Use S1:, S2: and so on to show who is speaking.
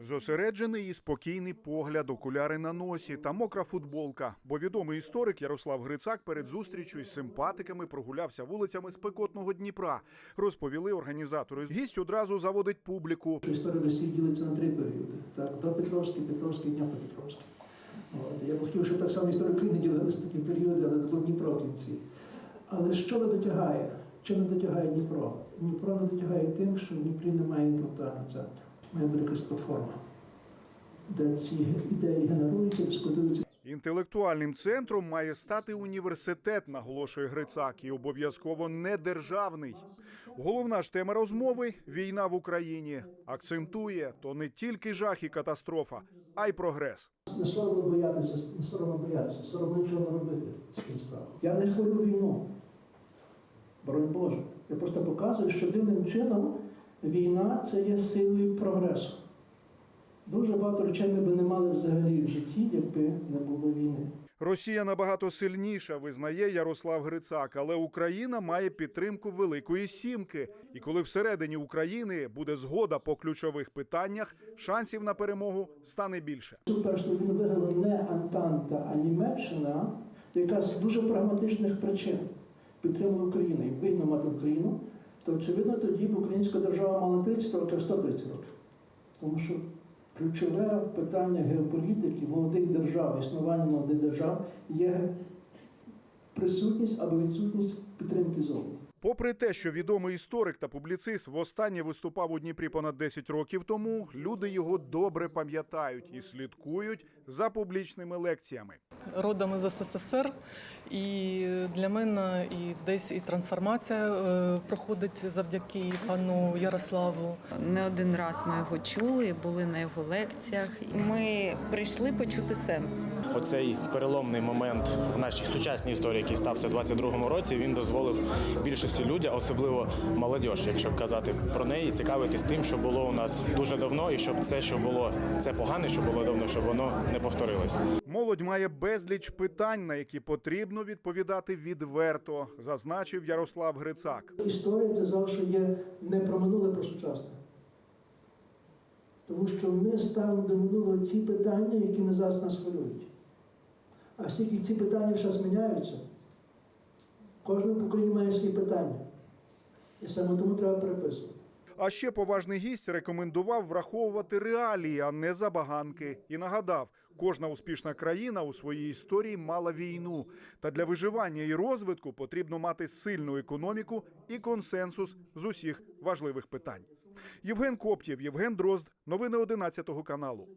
S1: Зосереджений і спокійний погляд, окуляри на носі та мокра футболка. Бо відомий історик Ярослав Грицак перед зустрічю із симпатиками прогулявся вулицями спекотного Дніпра. Розповіли організатори. Гість одразу заводить публіку.
S2: Історія Росії ділиться на три періоди. Так, до Петровський, Петровський, Дніпропетровський. От. Я б хотів, щоб так само історія України ділилася такі періоди, але до Дніпро в кінці. Але що не дотягає? Що не дотягає Дніпро? Дніпро не дотягає тим, що в Дніпрі немає інтелектуального центру. Має бути якась платформа, де ці ідеї генеруються, дискутуються.
S1: Інтелектуальним центром має стати університет, наголошує Грицак, і обов'язково не державний. Головна ж тема розмови війна в Україні. Акцентує то не тільки жах і катастрофа, а й прогрес.
S2: Не соромно боятися, не соромно боятися, соромно нічого не робити з цим страхом. Я не хвалю війну. Боронь Боже. Я просто показую, що дивним чином війна це є силою прогресу. Дуже багато речей ми б не мали взагалі в житті, якби не було війни.
S1: Росія набагато сильніша, визнає Ярослав Грицак, але Україна має підтримку Великої Сімки. І коли всередині України буде згода по ключових питаннях, шансів на перемогу стане більше.
S2: Цю першу війну виграла не Антанта, а Німеччина, яка з дуже прагматичних причин підтримала Україну. І мати Україну, то очевидно тоді б українська держава мала 30 років, 130 років. Тому що ключове питання геополітики молодих держав, існування молодих держав є присутність або відсутність підтримки зовні.
S1: Попри те, що відомий історик та публіцист востаннє виступав у Дніпрі понад 10 років тому, люди його добре пам'ятають і слідкують за публічними лекціями.
S3: родом із СССР, і для мене і десь і трансформація е, проходить завдяки пану Ярославу.
S4: Не один раз ми його чули, були на його лекціях. Ми прийшли почути сенс.
S5: Оцей переломний момент в нашій сучасній історії, який стався у 22-му році, він дозволив більшості людям, особливо молодь, якщо казати про неї, цікавитись тим, що було у нас дуже давно, і щоб це, що було це погане, що було давно, щоб воно не повторилось.
S1: Молодь має безліч питань, на які потрібно відповідати відверто, зазначив Ярослав Грицак.
S2: Історія це завжди є не про минуле, про сучасне. Тому що ми ставимо до минулого ці питання, які ми зараз нас хвилюють. А оскільки ці питання зараз міняються, кожне покоління має свої питання. І саме тому треба переписувати.
S1: А ще поважний гість рекомендував враховувати реалії, а не забаганки. І нагадав, кожна успішна країна у своїй історії мала війну. Та для виживання і розвитку потрібно мати сильну економіку і консенсус з усіх важливих питань. Євген Коптєв, Євген Дрозд. Новини 11 каналу.